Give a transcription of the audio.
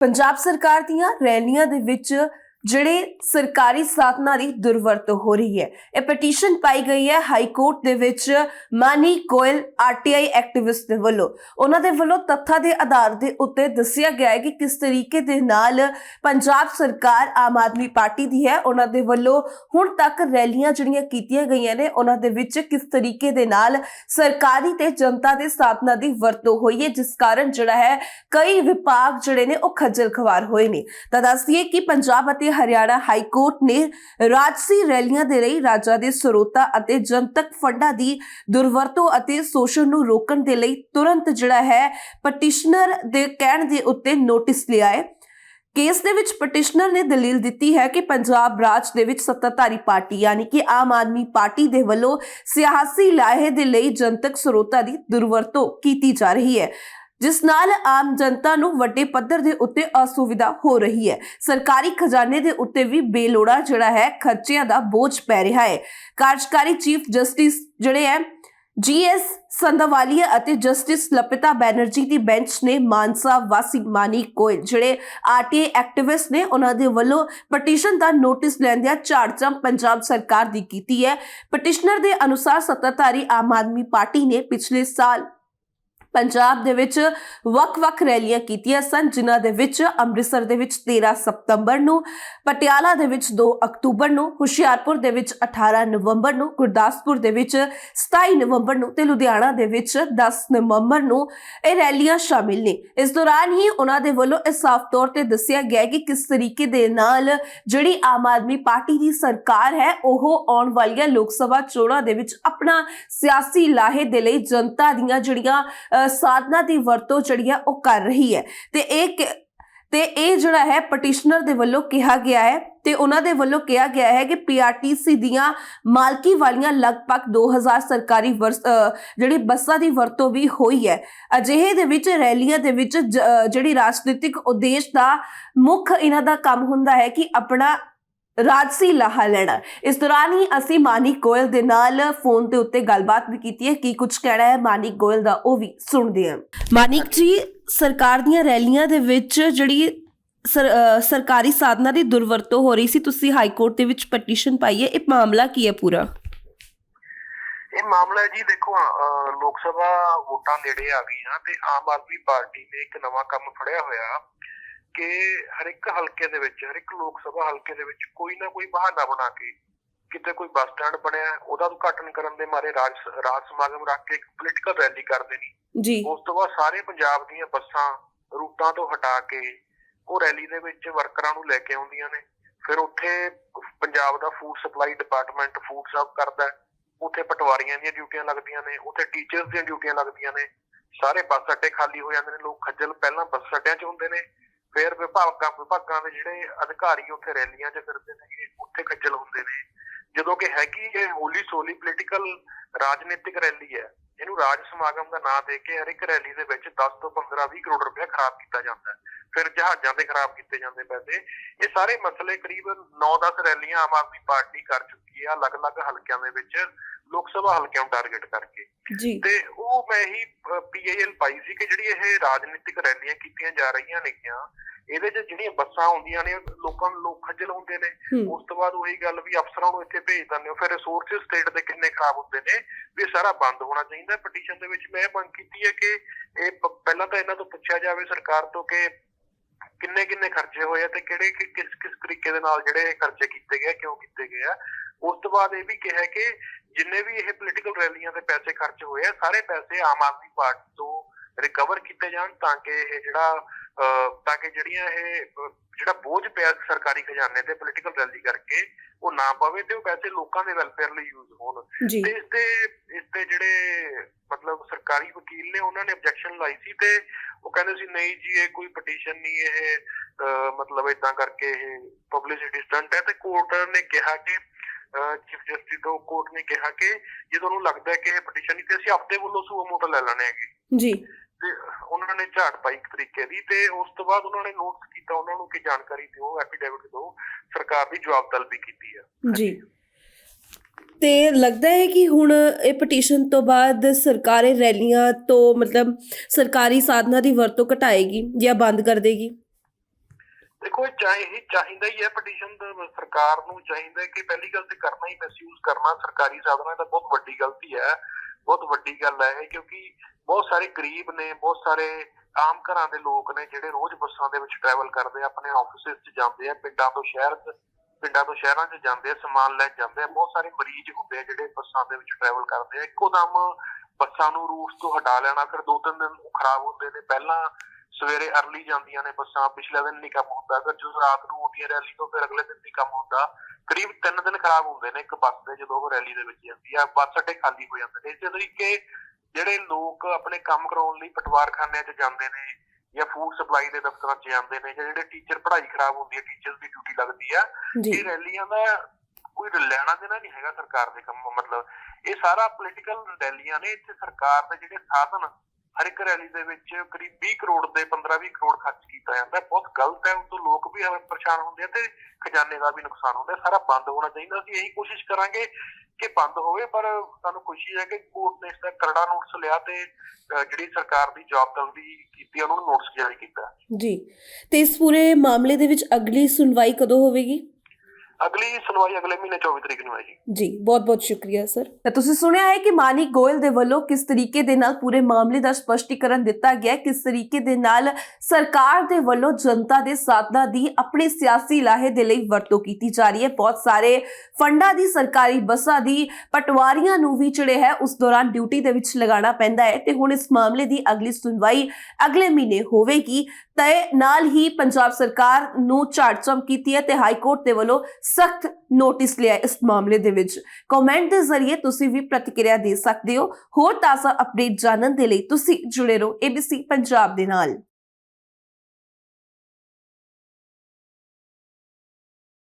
ਪੰਜਾਬ ਸਰਕਾਰ ਦੀਆਂ ਰੈਲੀਆਂ ਦੇ ਵਿੱਚ ਜਿਹੜੇ ਸਰਕਾਰੀ ਸਾਧਨਾਂ ਦੀ ਦੁਰਵਰਤੋਂ ਹੋ ਰਹੀ ਹੈ। ਇਹ ਪਟੀਸ਼ਨ ਪਾਈ ਗਈ ਹੈ ਹਾਈ ਕੋਰਟ ਦੇ ਵਿੱਚ ਮਾਨੀ ਗੋਇਲ ਆਰਟੀਆਈ ਐਕਟਿਵਿਸਟ ਦੇ ਵੱਲੋਂ। ਉਹਨਾਂ ਦੇ ਵੱਲੋਂ ਤੱਥਾਂ ਦੇ ਆਧਾਰ ਦੇ ਉੱਤੇ ਦੱਸਿਆ ਗਿਆ ਹੈ ਕਿ ਕਿਸ ਤਰੀਕੇ ਦੇ ਨਾਲ ਪੰਜਾਬ ਸਰਕਾਰ ਆਮ ਆਦਮੀ ਪਾਰਟੀ ਦੀ ਹੈ। ਉਹਨਾਂ ਦੇ ਵੱਲੋਂ ਹੁਣ ਤੱਕ ਰੈਲੀਆਂ ਜਿਹੜੀਆਂ ਕੀਤੀਆਂ ਗਈਆਂ ਨੇ, ਉਹਨਾਂ ਦੇ ਵਿੱਚ ਕਿਸ ਤਰੀਕੇ ਦੇ ਨਾਲ ਸਰਕਾਰੀ ਤੇ ਜਨਤਾ ਦੇ ਸਾਧਨਾਂ ਦੀ ਵਰਤੋਂ ਹੋਈ ਹੈ, ਜਿਸ ਕਾਰਨ ਜਿਹੜਾ ਹੈ ਕਈ ਵਿਭਾਗ ਜਿਹੜੇ ਨੇ ਉਹ ਖੱਜਲ ਖਵਾਰ ਹੋਏ ਨੇ। ਤਾਂ ਦੱਸਦੀਏ ਕਿ ਪੰਜਾਬ ਅਤੇ ਹਰਿਆਣਾ ਹਾਈ ਕੋਰਟ ਨੇ ਰਾਜਸੀ ਰੈਲੀਆਂ ਦੇ ਲਈ ਰਾਜਾਂ ਦੇ ਸਰੋਤਾ ਅਤੇ ਜਨਤਕ ਫੰਡਾਂ ਦੀ ਦੁਰਵਰਤੋਂ ਅਤੇ ਸ਼ੋਸ਼ਣ ਨੂੰ ਰੋਕਣ ਦੇ ਲਈ ਤੁਰੰਤ ਜਿਹੜਾ ਹੈ ਪਟੀਸ਼ਨਰ ਦੇ ਕਹਿਣ ਦੇ ਉੱਤੇ ਨੋਟਿਸ ਲਿਆ ਹੈ। ਕੇਸ ਦੇ ਵਿੱਚ ਪਟੀਸ਼ਨਰ ਨੇ ਦਲੀਲ ਦਿੱਤੀ ਹੈ ਕਿ ਪੰਜਾਬ ਰਾਜ ਦੇ ਵਿੱਚ ਸੱਤਾਧਾਰੀ ਪਾਰਟੀ ਯਾਨੀ ਕਿ ਆਮ ਆਦਮੀ ਪਾਰਟੀ ਦੇ ਵੱਲੋਂ ਸਿਆਸੀ ਲਾਹੇ ਦੇ ਲਈ ਜਨਤਕ ਸਰੋਤਾਂ ਦੀ ਦੁਰਵਰਤੋਂ ਕੀਤੀ ਜਾ ਰਹੀ ਹੈ। ਜਿਸ ਨਾਲ ਆਮ ਜਨਤਾ ਨੂੰ ਵੱਡੇ ਪੱਧਰ ਦੇ ਉੱਤੇ ਅਸੁਵਿਧਾ ਹੋ ਰਹੀ ਹੈ। ਸਰਕਾਰੀ ਖਜ਼ਾਨੇ ਦੇ ਉੱਤੇ ਵੀ ਬੇਲੋੜਾ ਜਿਹੜਾ ਹੈ, ਖਰਚਿਆਂ ਦਾ ਬੋਝ ਪੈ ਰਿਹਾ ਹੈ। ਕਾਰਜਕਾਰੀ ਚੀਫ ਜਸਟਿਸ ਜਿਹੜੇ ਹੈ ਜੀਐਸ ਸੰਧਵਾਲੀਆ ਅਤੇ ਜਸਟਿਸ ਲਪਿਤਾ ਬੈਨਰਜੀ ਦੀ ਬੈਂਚ ਨੇ ਮਾਨਸਾ ਵਾਸੀ ਮਾਨੀ ਕੋਇਲ ਜਿਹੜੇ ਆਰਟੀਆਈ ਐਕਟਿਵਿਸਟ ਨੇ, ਉਹਨਾਂ ਦੇ ਵੱਲੋਂ ਪਟੀਸ਼ਨ ਦਾ ਨੋਟਿਸ ਲੈਂਦਿਆਂ ਝਾੜਚਮ ਪੰਜਾਬ ਸਰਕਾਰ ਦੀ ਕੀਤੀ ਹੈ। ਪਟੀਸ਼ਨਰ ਦੇ ਅਨੁਸਾਰ ਸੱਤਾਧਾਰੀ ਆਮ ਆਦਮੀ ਪਾਰਟੀ ਨੇ ਪਿਛਲੇ ਸਾਲ ਪੰਜਾਬ ਦੇ ਵਿੱਚ ਵੱਖ-ਵੱਖ ਰੈਲੀਆਂ ਕੀਤੀਆਂ ਸਨ, ਜਿਨ੍ਹਾਂ ਦੇ ਵਿੱਚ ਅੰਮ੍ਰਿਤਸਰ ਦੇ ਵਿੱਚ 13 ਸਤੰਬਰ ਨੂੰ, ਪਟਿਆਲਾ ਦੇ ਵਿੱਚ 2 ਅਕਤੂਬਰ ਨੂੰ, ਹੁਸ਼ਿਆਰਪੁਰ ਦੇ ਵਿੱਚ 18 ਨਵੰਬਰ ਨੂੰ, ਗੁਰਦਾਸਪੁਰ ਦੇ ਵਿੱਚ 27 ਨਵੰਬਰ ਨੂੰ ਤੇ ਲੁਧਿਆਣਾ ਦੇ ਵਿੱਚ 10 ਨਵੰਬਰ ਨੂੰ ਇਹ ਰੈਲੀਆਂ ਸ਼ਾਮਿਲ ਨੇ। ਇਸ ਦੌਰਾਨ ਹੀ ਉਹਨਾਂ ਦੇ ਵੱਲੋਂ ਇਹ ਸਾਫ਼ ਤੌਰ ਤੇ ਦੱਸਿਆ ਗਿਆ ਕਿ ਕਿਸ ਤਰੀਕੇ ਦੇ ਨਾਲ ਜਿਹੜੀ ਆਮ ਆਦਮੀ ਪਾਰਟੀ ਦੀ ਸਰਕਾਰ ਹੈ, ਉਹ ਆਉਣ ਵਾਲੀਆਂ ਲੋਕ ਸਭਾ ਚੋਣਾਂ ਦੇ ਵਿੱਚ ਆਪਣਾ ਸਿਆਸੀ ਲਾਹੇ ਦੇ ਲਈ ਜਨਤਾ ਦੀਆਂ ਜਿਹੜੀਆਂ ਸਾਧਨਾਂ ਦੀ ਵਰਤੋਂ ਜਿਹੜੀ ਹੈ ਉਹ ਕਰ ਰਹੀ ਹੈ। ਤੇ ਇਹ ਤੇ ਇਹ ਜਿਹੜਾ ਹੈ ਪਟੀਸ਼ਨਰ ਦੇ ਵੱਲੋਂ ਕਿਹਾ ਗਿਆ ਹੈ ਤੇ ਉਹਨਾਂ ਦੇ ਵੱਲੋਂ ਕਿਹਾ ਗਿਆ ਹੈ ਕਿ ਪੀਆਰਟੀਸੀ ਦੀਆਂ ਮਾਲਕੀ ਵਾਲੀਆਂ ਲਗਭਗ 2000 ਸਰਕਾਰੀ ਜਿਹੜੀ ਬੱਸਾਂ ਦੀ ਵਰਤੋਂ ਵੀ ਹੋਈ ਹੈ। ਅਜਿਹੇ ਦੇ ਵਿੱਚ, ਰੈਲੀਆਂ ਦੇ ਵਿੱਚ ਜ- ਜਿਹੜੀ ਰਾਜਨੀਤਿਕ ਉਦੇਸ਼ ਦਾ ਮੁੱਖ ਇਹਨਾਂ ਦਾ ਕੰਮ ਹੁੰਦਾ ਹੈ ਕਿ ਆਪਣਾ ਰਾਜਸੀ ਲਾਹਾ ਲੈਣਾ। ਇਸ ਦੌਰਾਨ ਹੀ ਅਸੀਂ ਮਾਨਿਕ ਗੋਇਲ ਦੇ ਨਾਲ ਫੋਨ ਦੇ ਉੱਤੇ ਗੱਲਬਾਤ ਵੀ ਕੀਤੀ ਹੈ। ਕੀ ਕੁਝ ਕਹਿਣਾ ਹੈ ਮਾਨਿਕ ਗੋਇਲ ਦਾ, ਉਹ ਵੀ ਸੁਣਦੇ ਹਾਂ। ਮਾਨਿਕ ਜੀ, ਸਰਕਾਰ ਦੀਆਂ ਰੈਲੀਆਂ ਦੇ ਵਿੱਚ ਜਿਹੜੀ ਸਰਕਾਰੀ ਸਾਧਨਾਂ ਦੀ ਦੁਰਵਰਤੋਂ ਹੋ ਰਹੀ ਸੀ, ਤੁਸੀਂ ਹਾਈ ਕੋਰਟ ਦੇ ਵਿੱਚ ਪਟੀਸ਼ਨ ਪਾਈ ਹੈ। ਇਹ ਮਾਮਲਾ ਕੀ ਹੈ ਪੂਰਾ? ਇਹ ਮਾਮਲਾ ਜੀ ਦੇਖੋ ਲੋਕ ਸਭਾ ਵੋਟਾਂ ਨੇੜੇ ਆ ਗਈਆਂ ਤੇ ਆਮ ਆਦਮੀ ਪਾਰਟੀ ਨੇ ਇੱਕ ਨਵਾਂ ਕੰਮ ਫੜਿਆ ਹੋਇਆ। ਕਿ ਹਰ ਇੱਕ ਹਲਕੇ ਦੇ ਵਿੱਚ ਹਰ ਇੱਕ ਲੋਕ ਸਭਾ ਹਲਕੇ ਦੇ ਵਿੱਚ ਕੋਈ ਨਾ ਕੋਈ ਬਹਾਨਾ ਬਣਾ ਕੇ ਕਿਤੇ ਕੋਈ ਬੱਸ ਸਟੈਂਡ ਬਣਿਆ ਉਹਦਾ ਉਦਘਾਟਨ ਕਰਨ ਦੇ ਮਾਰੇ ਰਾਜ ਰਾਜ ਸਮਾਗਮ ਰੱਖ ਕੇ ਇੱਕ ਪੋਲੀਟੀਕਲ ਰੈਲੀ ਕਰਦੇ ਨੇ। ਜੀ। ਉਸ ਤੋਂ ਬਾਅਦ ਸਾਰੇ ਪੰਜਾਬ ਦੀਆਂ ਬੱਸਾਂ ਰੂਟਾਂ ਤੋਂ ਹਟਾ ਕੇ ਉਹ ਰੈਲੀ ਦੇ ਵਿੱਚ ਵਰਕਰਾਂ ਨੂੰ ਲੈ ਕੇ ਆਉਂਦੀਆਂ ਨੇ। ਫਿਰ ਉੱਥੇ ਪੰਜਾਬ ਦਾ food supply department food serve ਕਰਦਾ। ਉੱਥੇ ਪਟਵਾਰੀਆਂ ਦੀਆਂ ਡਿਊਟੀਆਂ ਲੱਗਦੀਆਂ ਨੇ ਉੱਥੇ ਟੀਚਰਸ ਦੀਆਂ ਡਿਊਟੀਆਂ ਲੱਗਦੀਆਂ ਨੇ। ਸਾਰੇ ਬੱਸ ਅੱਡੇ ਖਾਲੀ ਹੋ ਜਾਂਦੇ ਨੇ ਲੋਕ ਖੱਜਲ ਪਹਿਲਾਂ ਬੱਸ ਅੱਡਿਆਂ 'ਚ ਹੁੰਦੇ ਨੇ ਫਿਰ ਵਿਭਾਗਾਂ ਵਿਭਾਗਾਂ ਦੇ ਜਿਹੜੇ ਅਧਿਕਾਰੀ ਉੱਥੇ ਰੈਲੀਆਂ 'ਚ ਫਿਰਦੇ ਨੇ, ਉੱਥੇ ਖੱਜਲ ਹੁੰਦੇ ਨੇ। ਜਦੋਂ ਕਿ ਹੈਗੀ ਇਹ ਹੋਲੀ ਸੋਲੀ ਪੋਲੀਟੀਕਲ ਰਾਜਨੀਤਿਕ ਰੈਲੀ ਹੈ, ਇਹਨੂੰ ਰਾਜ ਸਮਾਗਮ ਦਾ ਨਾਂ ਦੇ ਕੇ ਹਰ ਇੱਕ ਰੈਲੀ ਦੇ ਵਿੱਚ 10 ਤੋਂ 15 20 ਕਰੋੜ ਰੁਪਏ ਖਰਾਬ ਕੀਤਾ ਜਾਂਦਾ ਫਿਰ ਜਹਾਜ਼ਾਂ ਤੇ ਖਰਾਬ ਕੀਤੇ ਜਾਂਦੇ ਪੈਸੇ। ਇਹ ਸਾਰੇ ਮਸਲੇ ਕਰੀਬ 9-10 ਰੈਲੀਆਂ ਆਮ ਆਦਮੀ ਪਾਰਟੀ ਕਰ ਚੁੱਕੀ ਹੈ, ਅਲੱਗ-ਅਲੱਗ ਹਲਕਿਆਂ ਦੇ ਵਿੱਚ। ਲੋਕ ਸਭਾ ਹਲਕਿਆਂ ਨੂੰ ਟਾਰਗੇਟ ਕਰਕੇ। ਜੀ। ਤੇ ਉਹ ਮੈਂ ਹੀ ਪੀਏਐਲ ਪਾਈ ਸੀ ਕਿ ਜਿਹੜੀ ਇਹ ਰਾਜਨੀਤਿਕ ਰੈਲੀਆਂ ਕੀਤੀਆਂ ਜਾ ਰਹੀਆਂ ਨੇਗੀਆਂ ਇਹਦੇ 'ਚ ਜਿਹੜੀਆਂ ਬੱਸਾਂ ਆਉਂਦੀਆਂ ਨੇ ਲੋਕਾਂ ਨੂੰ ਲੋਕ ਖੱਜਲ ਹੁੰਦੇ ਨੇ। ਉਸ ਤੋਂ ਬਾਅਦ ਉਹੀ ਗੱਲ ਵੀ ਅਫਸਰਾਂ ਨੂੰ ਇੱਥੇ ਭੇਜ ਦਿੰਦੇ ਹੋ। ਫਿਰ ਰਿਸੋਰਸਿਸ ਸਟੇਟ ਦੇ ਕਿੰਨੇ ਖਰਾਬ ਹੁੰਦੇ ਨੇ ਵੀ ਸਾਰਾ ਬੰਦ ਹੋਣਾ ਚਾਹੀਦਾ। ਪਟੀਸ਼ਨ ਦੇ ਵਿੱਚ ਮੈਂ ਮੰਗ ਕੀਤੀ ਹੈ ਕਿ ਇਹ ਪਹਿਲਾਂ ਤਾਂ ਇਹਨਾਂ ਤੋਂ ਪੁੱਛਿਆ ਜਾਵੇ ਸਰਕਾਰ ਤੋਂ ਕਿ ਕਿੰਨੇ ਕਿੰਨੇ ਖਰਚੇ ਹੋਏ ਆ ਤੇ ਕਿਹੜੇ ਕਿਸ ਕਿਸ ਤਰੀਕੇ ਦੇ ਨਾਲ ਜਿਹੜੇ ਖਰਚੇ ਕੀਤੇ ਗਏ ਕਿਉਂ ਕੀਤੇ ਗਏ ਆ। ਉਸ ਤੋਂ ਬਾਅਦ ਇਹ ਵੀ ਕਿਹਾ ਕਿ ਜਿੰਨੇ ਵੀ ਇਹ ਪੋਲੀਟੀਕਲ ਰੈਲੀਆਂ ਦੇ ਪੈਸੇ ਖਰਚ ਹੋਏ ਆ ਸਾਰੇ ਪੈਸੇ ਆਮ ਆਦਮੀ ਪਾਰਟੀ ਤੋਂ ਰਿਕਵਰ ਕੀਤੇ ਜਾਣ ਤਾਂ ਕਿ ਇਹ ਜਿਹੜਾ ਤਾਂ ਕਿ ਜਿਹੜੀਆਂ ਇਹ ਜਿਹੜਾ ਬੋਝ ਪਿਆ ਸਰਕਾਰੀ ਖਜ਼ਾਨੇ ਤੇ ਪੋਲੀਟੀਕਲ ਰੈਲੀ ਕਰਕੇ ਉਹ ਨਾ ਪਵੇ ਤੇ ਉਹ ਪੈਸੇ ਲੋਕਾਂ ਦੇ ਵੈਲਫੇਅਰ ਲਈ ਯੂਜ਼ ਹੋਣ। ਤੇ ਇਸ ਤੇ ਇਸ ਤੇ ਜਿਹੜੇ ਮਤਲਬ ਸਰਕਾਰੀ ਵਕੀਲ ਨੇ ਉਹਨਾਂ ਨੇ ਆਬਜੈਕਸ਼ਨ ਲਾਈ ਸੀ ਤੇ ਉਹ ਕਹਿੰਦੇ ਸੀ ਨਹੀਂ ਜੀ ਇਹ ਕੋਈ ਪਟੀਸ਼ਨ ਨਹੀਂ ਇਹ ਮਤਲਬ ਇਦਾਂ ਕਰਕੇ ਇਹ ਪਬਲਿਸਿਟੀ ਸਟੰਟ ਹੈ। ਤੇ ਕੋਰਟ ਨੇ ਕਿਹਾ ਕਿ ਚੀਫ ਜਸਟਿਸ ਤੋਂ ਕੋਰਟ ਨੇ ਕਿਹਾ ਕਿ ਜੇ ਤੁਹਾਨੂੰ ਲੱਗਦਾ ਹੈ ਕਿ ਇਹ ਪਟੀਸ਼ਨ ਨਹੀਂ ਤੇ ਅਸੀਂ ਆਪਦੇ ਵੱਲੋਂ ਸੂ ਮੋਟਾ ਲੈ ਲੈਣੇ ਹੈਗੇ। ਜੀ। ਤੇ ਉਹਨਾਂ ਨੇ ਝਾੜ ਪਾਈ ਇੱਕ ਤਰੀਕੇ ਦੀ ਤੇ ਉਸ ਤੋਂ ਬਾਅਦ ਉਹਨਾਂ ਨੇ ਨੋਟ ਕੀਤਾ ਉਹਨਾਂ ਨੂੰ ਕਿ ਜਾਣਕਾਰੀ ਦਿਓ ਐਫੀਡੇਵਿਟ ਦਿਓ ਸਰਕਾਰ ਦੀ ਜਵਾਬ ਤਲਬੀ ਕੀਤੀ ਆ। ਜੀ। ਤੇ ਲੱਗਦਾ ਹੈ ਕਿ ਹੁਣ ਇਹ ਪਟੀਸ਼ਨ ਤੋਂ ਬਾਅਦ ਸਰਕਾਰੀ ਰੈਲੀਆਂ ਤੋਂ ਮਤਲਬ ਸਰਕਾਰੀ ਸਾਧਨਾਂ ਦੀ ਵਰਤੋਂ ਘਟਾਏਗੀ ਜਾਂ ਬੰਦ ਕਰ ਦੇਗੀ? ਦੇਖੋ ਚਾਹੀ ਚਾਹੀਦਾ ਹੀ ਹੈ ਪਟੀਸ਼ਨ ਸਰਕਾਰ ਨੂੰ ਚਾਹੀਦਾ ਕਿ ਪਹਿਲੀ ਗੱਲ ਤੇ ਕਰਨਾ ਹੀ ਮਿਸਯੂਜ਼ ਕਰਨਾ, ਸਰਕਾਰੀ ਸਾਧਨਾਂ ਦਾ ਬਹੁਤ ਵੱਡੀ ਗਲਤੀ ਹੈ। ਬਹੁਤ ਵੱਡੀ ਗੱਲ ਹੈ ਕਿਉਂਕਿ ਬਹੁਤ ਸਾਰੇ ਗਰੀਬ ਨੇ, ਬਹੁਤ ਸਾਰੇ ਆਮ ਘਰਾਂ ਦੇ ਲੋਕ ਨੇ ਜਿਹੜੇ ਰੋਜ਼ ਬੱਸਾਂ ਦੇ ਵਿੱਚ ਟਰੈਵਲ ਕਰਦੇ ਆ, ਆਪਣੇ ਆਫਿਸਿਸ 'ਚ ਜਾਂਦੇ ਆ, ਪਿੰਡਾਂ ਤੋਂ ਸ਼ਹਿਰ 'ਚ, ਪਿੰਡਾਂ ਤੋਂ ਸ਼ਹਿਰਾਂ 'ਚ ਜਾਂਦੇ ਆ, ਸਮਾਨ ਲੈਣ ਜਾਂਦੇ ਆ। ਬਹੁਤ ਸਾਰੇ ਮਰੀਜ਼ ਹੁੰਦੇ ਆ ਜਿਹੜੇ ਬੱਸਾਂ ਦੇ ਵਿੱਚ ਟਰੈਵਲ ਕਰਦੇ ਆ। ਇੱਕੋ ਦਮ ਬੱਸਾਂ ਨੂੰ ਰੂਟਸ ਤੋਂ ਹਟਾ ਲੈਣਾ, ਫਿਰ ਦੋ ਤਿੰਨ ਦਿਨ ਉਹ ਖਰਾਬ ਹੁੰਦੇ ਨੇ। ਪਹਿਲਾਂ ਸਵੇਰੇ ਅਰਲੀ ਜਾਂਦੀਆਂ ਨੇ ਬੱਸਾਂ ਪਿਛਲੇ ਦਿਨ ਨਹੀਂ ਕੰਮ ਹੁੰਦਾ। ਫਿਰ ਜਦੋਂ ਰਾਤ ਨੂੰ ਆਉਂਦੀਆਂ ਰੈਲੀ ਤੋਂ ਫਿਰ ਅਗਲੇ ਦਿਨ ਨਹੀਂ ਕੰਮ ਹੁੰਦਾ। ਕਰੀਬ 3 ਦਿਨ ਖਰਾਬ ਹੁੰਦੇ ਨੇ ਇੱਕ ਬੱਸ ਦੇ ਜਦੋਂ ਉਹ ਰੈਲੀ ਦੇ ਵਿੱਚ ਜਾਂਦੀ ਆ। ਬੱਸ ਅੱਡੇ ਖਾਲੀ ਹੋ ਜਾਂਦੇ ਨੇ। ਇਸੇ ਤਰੀਕੇ ਜਿਹੜੇ ਲੋਕ ਆਪਣੇ ਕੰਮ ਕਰਾਉਣ ਲਈ ਪਟਵਾਰਖਾਨਿਆਂ 'ਚ ਜਾਂਦੇ ਨੇ ਜਾਂ ਫੂਡ ਸਪਲਾਈ ਦੇ ਦਫ਼ਤਰਾਂ 'ਚ ਜਾਂਦੇ ਨੇ ਜਾਂ ਜਿਹੜੇ ਟੀਚਰ ਪੜ੍ਹਾਈ ਖਰਾਬ ਹੁੰਦੀ ਹੈ ਟੀਚਰਸ ਦੀ ਡਿਊਟੀ ਲੱਗਦੀ ਆ ਜੀ। ਇਹ ਰੈਲੀਆਂ ਦਾ ਕੋਈ ਲੈਣਾ ਦੇਣਾ ਨਹੀਂ ਹੈਗਾ ਸਰਕਾਰ ਦੇ ਕੰਮ ਮਤਲਬ ਇਹ ਸਾਰਾ ਪੋਲੀਟੀਕਲ ਰੈਲੀਆਂ ਨੇ ਇੱਥੇ ਸਰਕਾਰ ਦੇ ਜਿਹੜੇ ਸਾਧਨ ਹਰ ਇੱਕ ਰੈਲੀ ਦੇ ਵਿੱਚ ਕਰੀਬ 20 ਕਰੋੜ ਦੇ 15-20 ਕਰੋੜ ਖਰਚ ਕੀਤਾ ਜਾਂਦਾ। ਬਹੁਤ ਗਲਤ ਹੈ ਉਸ ਲੋਕ ਵੀ ਪਰੇਸ਼ਾਨ ਹੁੰਦੇ ਆ ਤੇ ਖਜ਼ਾਨੇ ਦਾ ਵੀ ਨੁਕਸਾਨ ਹੁੰਦਾ ਸਾਰਾ ਬੰਦ ਹੋਣਾ ਚਾਹੀਦਾ। ਅਸੀਂ ਇਹੀ ਕੋਸ਼ਿਸ਼ ਕਰਾਂਗੇ ਕਿ ਬੰਦ ਹੋਵੇ, ਪਰ ਸਾਨੂੰ ਖੁਸ਼ੀ ਹੈ ਕਿ ਕੋਰਟ ਨੇ ਇਸ ਦਾ ਕਰੜਾ ਨੋਟਿਸ ਲਿਆ ਤੇ ਜਿਹੜੀ ਸਰਕਾਰ ਦੀ ਜਵਾਬ ਤਲਬੀ ਕੀਤੀ ਉਹਨਾਂ ਨੂੰ ਨੋਟਿਸ ਜਾਰੀ ਕੀਤਾ। ਜੀ। ਤੇ ਇਸ ਪੂਰੇ ਮਾਮਲੇ ਦੇ ਵਿੱਚ ਅਗਲੀ ਸੁਣਵਾਈ ਕਦੋਂ ਹੋਵੇਗੀ? ਅਗਲੀ ਸੁਣਵਾਈ ਅਗਲੇ ਮਹੀਨੇ 24 ਤਰੀਕ ਨੂੰ ਹੈ ਜੀ ਜੀ ਬਹੁਤ ਬਹੁਤ ਸ਼ੁਕਰੀਆ ਸਰ। ਤਾਂ ਤੁਸੀਂ ਸੁਣਿਆ ਹੈ ਕਿ ਮਾਨੀ ਗੋਇਲ ਦੇ ਵੱਲੋਂ ਕਿਸ ਤਰੀਕੇ ਦੇ ਨਾਲ ਪੂਰੇ ਮਾਮਲੇ ਦਾ ਸਪਸ਼ਟੀਕਰਨ ਦਿੱਤਾ ਗਿਆ ਹੈ? ਕਿਸ ਤਰੀਕੇ ਦੇ ਨਾਲ ਸਰਕਾਰ ਦੇ ਵੱਲੋਂ ਜਨਤਾ ਦੇ ਸਾਧਨਾਂ ਦੀ ਆਪਣੇ ਸਿਆਸੀ ਲਾਹੇ ਦੇ ਲਈ ਵਰਤੋਂ ਕੀਤੀ ਜਾ ਰਹੀ ਹੈ? ਬਹੁਤ ਸਾਰੇ ਫੰਡਾਂ ਦੀ ਸਰਕਾਰੀ ਬੱਸਾਂ ਦੀ ਪਟਵਾਰੀਆਂ ਨੂੰ ਵੀ ਜਿਹੜੇ ਹੈ ਉਸ ਦੌਰਾਨ ਡਿਊਟੀ ਦੇ ਵਿੱਚ ਲਗਾਉਣਾ ਪੈਂਦਾ ਹੈ ਤੇ ਹੁਣ ਇਸ ਮਾਮਲੇ ਦੀ ਅਗਲੀ ਸੁਣਵਾਈ ਅਗਲੇ ਮਹੀਨੇ ਹੋਵੇਗੀ। ਤੇ ਨਾਲ ਹੀ ਪੰਜਾਬ ਸਰਕਾਰ ਨੂੰ ਝਾੜਚਮ ਕੀਤੀ ਹੈ ਤੇ ਹਾਈ ਕੋਰਟ ਦੇ ਵੱਲੋਂ ਸਖਤ ਨੋਟਿਸ ਲਿਆ ਇਸ ਮਾਮਲੇ ਦੇ ਵਿੱਚ। ਕਮੈਂਟ ਦੇ ਜ਼ਰੀਏ ਤੁਸੀਂ ਵੀ ਪ੍ਰਤੀਕਿਰਿਆ ਦੇ ਸਕਦੇ ਹੋ। ਹੋਰ ਤਾਜ਼ਾ ਅਪਡੇਟ ਜਾਣਨ ਦੇ ਲਈ ਤੁਸੀਂ ਜੁੜੇ ਰਹੋ ABC ਪੰਜਾਬ ਦੇ ਨਾਲ।